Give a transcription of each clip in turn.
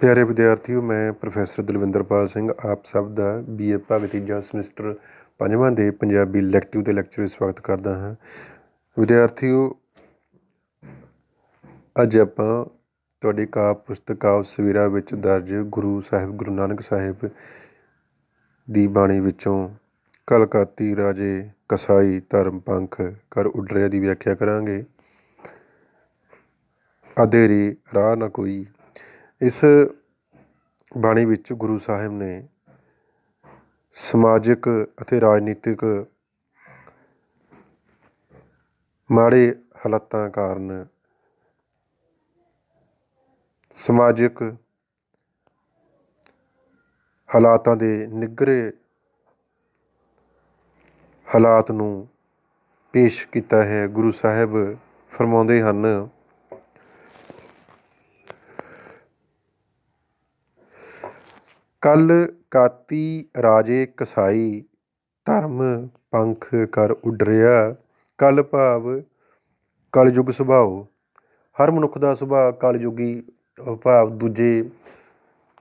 ਪਿਆਰੇ ਵਿਦਿਆਰਥੀਓ, ਮੈਂ ਪ੍ਰੋਫੈਸਰ ਦਲਵਿੰਦਰਪਾਲ ਸਿੰਘ, ਆਪ ਸਭ ਦਾ ਬੀਏ ਭਾਗ ਤੀਜਾ ਸਮੈਸਟਰ ਪੰਜਵਾਂ ਦੇ ਪੰਜਾਬੀ ਇਲੈਕਟਿਵ ਦੇ ਲੈਕਚਰ ਵਿੱਚ ਸਵਾਗਤ ਕਰਦਾ ਹਾਂ। ਵਿਦਿਆਰਥੀਓ, ਅੱਜ ਆਪਾਂ ਤੁਹਾਡੀ ਕਾਪ ਪੁਸਤਕ ਕਾਵ ਸਵੇਰਾ ਵਿੱਚ ਦਰਜ ਗੁਰੂ ਸਾਹਿਬ, ਗੁਰੂ ਨਾਨਕ ਸਾਹਿਬ ਦੀ ਬਾਣੀ ਵਿੱਚੋਂ ਕਲਕਾਤੀ ਰਾਜੇ ਕਸਾਈ ਧਰਮ ਪੰਖ ਕਰ ਉਡਰਿਆ ਦੀ ਵਿਆਖਿਆ ਕਰਾਂਗੇ। ਅਧੇਰੀ ਰਾਹ ਨਾ ਕੋਈ ਇਸ ਬਾਣੀ ਵਿੱਚ ਗੁਰੂ ਸਾਹਿਬ ਨੇ ਸਮਾਜਿਕ ਅਤੇ ਰਾਜਨੀਤਿਕ ਮਾੜੇ ਹਾਲਾਤਾਂ ਕਾਰਨ ਸਮਾਜਿਕ ਹਾਲਾਤਾਂ ਦੇ ਨਿੱਘਰੇ ਹਾਲਾਤ ਨੂੰ ਪੇਸ਼ ਕੀਤਾ ਹੈ, ਗੁਰੂ ਸਾਹਿਬ ਫਰਮਾਉਂਦੇ ਹਨ ਕਲ ਕਾਤੀ ਰਾਜੇ ਕਸਾਈ, ਧਰਮ ਪੰਖ ਕਰ ਉਡਰਿਆ, ਕਲ ਭਾਵ ਕਲਯੁਗ ਸੁਭਾਅ ਹਰ ਮਨੁੱਖ ਦਾ ਸੁਭਾਅ ਕਲਯੁਗੀ ਭਾਵ ਦੂਜੇ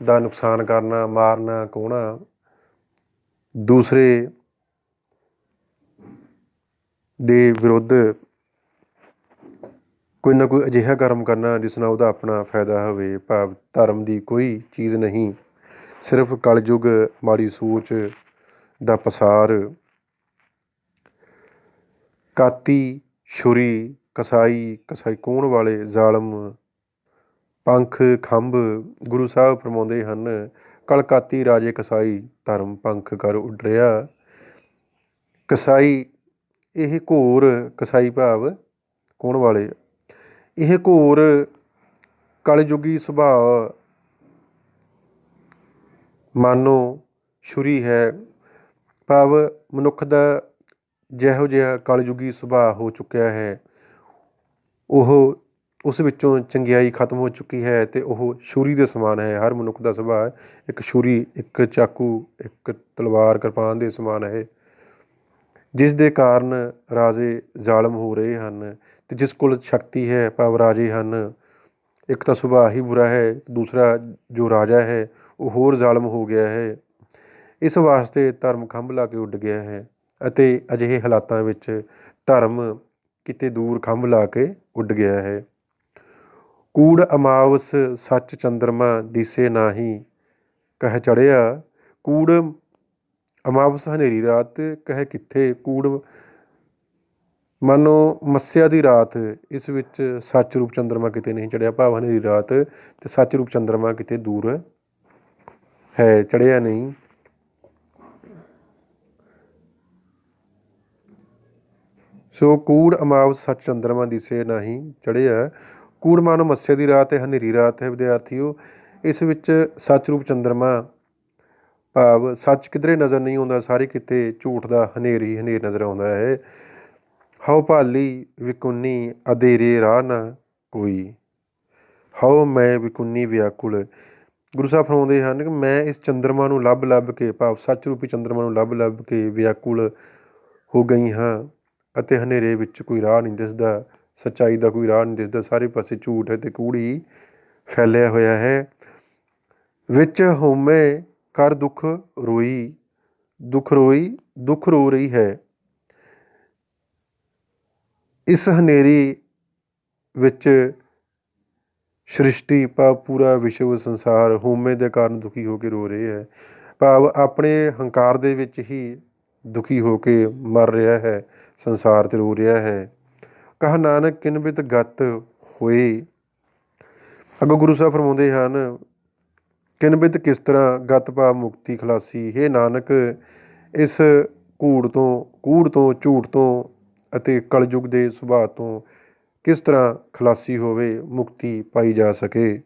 ਦਾ ਨੁਕਸਾਨ ਕਰਨਾ, ਮਾਰਨਾ ਕੋਹਣਾ ਦੂਸਰੇ ਦੇ ਵਿਰੁੱਧ ਕੋਈ ਨਾ ਕੋਈ ਅਜਿਹਾ ਕਰਮ ਕਰਨਾ ਜਿਸ ਨਾਲ ਉਹਦਾ ਆਪਣਾ ਫਾਇਦਾ ਹੋਵੇ। ਭਾਵ ਧਰਮ ਦੀ ਕੋਈ ਚੀਜ਼ ਨਹੀਂ। ਸਿਰਫ ਕਲਯੁਗ, ਮਾੜੀ ਸੋਚ ਦਾ ਪਸਾਰ। ਕਾਤੀ, ਛੁਰੀ, ਕਸਾਈ ਕਸਾਈ ਕੋਣ ਵਾਲੇ ਜ਼ਾਲਮ? ਪੰਖ, ਖੰਭ, ਗੁਰੂ ਸਾਹਿਬ ਫਰਮਾਉਂਦੇ ਹਨ ਕਲਕਾਤੀ ਰਾਜੇ ਕਸਾਈ, ਧਰਮ ਪੰਖ ਕਰ ਉਡਰਿਆ। ਕਸਾਈ, ਇਹ ਘੋਰ ਕਸਾਈ ਭਾਵ ਕੋਣ ਵਾਲੇ? ਇਹ ਘੋਰ ਕਲਯੁਗੀ ਸੁਭਾਅ ਮਾਨੋ ਛੁਰੀ ਹੈ। ਭਾਵ ਮਨੁੱਖ ਦਾ ਜਿਹੋ ਜਿਹਾ ਕਲਯੁਗੀ ਸੁਭਾਅ ਹੋ ਚੁੱਕਿਆ ਹੈ। ਉਹ ਉਸ ਵਿੱਚੋਂ ਚੰਗਿਆਈ ਖਤਮ ਹੋ ਚੁੱਕੀ ਹੈ ਅਤੇ ਉਹ ਛੁਰੀ ਦੇ ਸਮਾਨ ਹੈ। ਹਰ ਮਨੁੱਖ ਦਾ ਸੁਭਾਅ ਇੱਕ ਛੁਰੀ, ਇੱਕ ਚਾਕੂ, ਇੱਕ ਤਲਵਾਰ ਕਿਰਪਾਨ ਦੇ ਸਮਾਨ ਹੈ। ਜਿਸ ਦੇ ਕਾਰਨ ਰਾਜੇ ਜ਼ਾਲਮ ਹੋ ਰਹੇ ਹਨ ਤੇ ਜਿਸ ਕੋਲ ਸ਼ਕਤੀ ਹੈ, ਭਾਵ ਰਾਜੇ ਹਨ। ਇੱਕ ਤਾਂ ਸੁਭਾਅ ਹੀ ਬੁਰਾ ਹੈ, ਦੂਸਰਾ ਜੋ ਰਾਜਾ ਹੈ ਉਹ ਹੋਰ ਜ਼ਾਲਮ ਹੋ ਗਿਆ ਹੈ। ਇਸ ਵਾਸਤੇ ਧਰਮ ਖੰਭ ਲਾ ਕੇ ਉੱਡ ਗਿਆ ਹੈ ਅਤੇ ਅਜਿਹੇ ਹਾਲਾਤਾਂ ਵਿੱਚ ਧਰਮ ਕਿਤੇ ਦੂਰ ਖੰਭ ਲਾ ਕੇ ਉੱਡ ਗਿਆ ਹੈ। ਕੂੜ, ਅਮਾਵਸ, ਸੱਚ, ਚੰਦਰਮਾ, ਦਿਸੇ ਨਾਹੀ ਕਹਿ ਚੜਿਆ ਕੂੜ, ਅਮਾਵਸ, ਹਨੇਰੀ ਰਾਤ ਕਹਿ ਕਿੱਥੇ? ਕੂੜ, ਮਨੋ ਮੱਸਿਆ ਦੀ ਰਾਤ, ਇਸ ਵਿੱਚ ਸੱਚ ਰੂਪ ਚੰਦਰਮਾ ਕਿਤੇ ਨਹੀਂ ਚੜਿਆ ਭਾਵ ਹਨੇਰੀ ਰਾਤ ਤੇ ਸੱਚ ਰੂਪ ਚੰਦਰਮਾ ਕਿਤੇ ਦੂਰ ਹੈ, ਚੜਿਆ ਨਹੀਂ। ਸੋ ਕੂੜ ਅਮਾਵ ਸੱਚ ਚੰਦਰਮਾ ਦਿਸੇ ਨਹੀਂ ਚੜਿਆ। ਕੂੜ ਮਾਨੋ ਮੱਸੇ ਦੀ ਰਾਤ ਹੈ, ਹਨੇਰੀ ਰਾਤ ਹੈ, ਵਿਦਿਆਰਥੀਓ, ਇਸ ਵਿੱਚ ਸੱਚ ਰੂਪ ਚੰਦਰਮਾ ਭਾਵ ਸੱਚ ਕਿਧਰੇ ਨਜ਼ਰ ਨਹੀਂ ਆਉਂਦਾ, ਸਾਰੇ ਕਿਤੇ ਝੂਠ ਦਾ ਹਨੇਰੀ, ਹਨੇਰ ਨਜ਼ਰ ਆਉਂਦਾ ਹੈ। ਹਉ ਭਾਲੀ ਵਿਕੁੰਨੀ ਅਧੇਰੇ ਰਾਹ ਨਾ ਕੋਈ। ਹਉ ਮੈਂ ਵਿਕੁੰਨੀ ਵਿਆਕੁਲ ਗੁਰੂ ਸਾਹਿਬ ਫਰਮਾਉਂਦੇ ਹਨ ਕਿ ਮੈਂ ਇਸ ਚੰਦਰਮਾ ਨੂੰ ਲੱਭ ਲੱਭ ਕੇ, ਭਾਵ ਸੱਚ ਰੂਪੀ ਚੰਦਰਮਾ ਨੂੰ ਲੱਭ ਲੱਭ ਕੇ ਵਿਆਕੁਲ ਹੋ ਗਈ ਹਾਂ ਅਤੇ ਹਨੇਰੇ ਵਿੱਚ ਕੋਈ ਰਾਹ ਨਹੀਂ ਦਿਸਦਾ, ਸੱਚਾਈ ਦਾ ਕੋਈ ਰਾਹ ਨਹੀਂ ਦਿਸਦਾ, ਸਾਰੇ ਪਾਸੇ ਝੂਠ ਹੈ ਤੇ ਕੂੜੀ ਫੈਲਿਆ ਹੋਇਆ ਹੈ। ਵਿੱਚ ਹਉਮੈ ਕਰ ਦੁੱਖ ਰੋਈ ਦੁੱਖ ਰੋਈ, ਦੁੱਖ ਰੋ ਰਹੀ ਹੈ। ਇਸ ਹਨੇਰੀ ਵਿੱਚ ਸ੍ਰਿਸ਼ਟੀ ਭਾਵ ਪੂਰਾ ਵਿਸ਼ਵ ਸੰਸਾਰ ਹਉਮੈ ਦੇ ਕਾਰਨ ਦੁਖੀ ਹੋ ਕੇ ਰੋ ਰਹੇ ਹੈ। ਭਾਵ ਆਪਣੇ ਹੰਕਾਰ ਦੇ ਵਿੱਚ ਹੀ ਦੁਖੀ ਹੋ ਕੇ ਮਰ ਰਿਹਾ ਹੈ, ਸੰਸਾਰ ਤੇ ਰੋ ਰਿਹਾ ਹੈ। ਕਹ ਨਾਨਕ ਕਿਨਬਿਤ ਗਤ ਹੋਏ? ਅਗੋ ਗੁਰੂ ਸਾਹਿਬ ਫਰਮਾਉਂਦੇ ਹਨ ਕਿਨਬਿਤ ਕਿਸ ਤਰ੍ਹਾਂ ਗਤ ਭਾਵ ਮੁਕਤੀ ਖਲਾਸੀ? ਹੈ ਨਾਨਕ, ਇਸ ਕੂੜ ਤੋਂ ਕੂੜ ਤੋਂ, ਝੂਠ ਤੋਂ ਅਤੇ ਕਲਯੁਗ ਦੇ ਸੁਭਾਅ ਤੋਂ ਕਿਸ ਤਰ੍ਹਾਂ ਖਲਾਸੀ ਹੋਵੇ ਮੁਕਤੀ ਪਾਈ ਜਾ ਸਕੇ।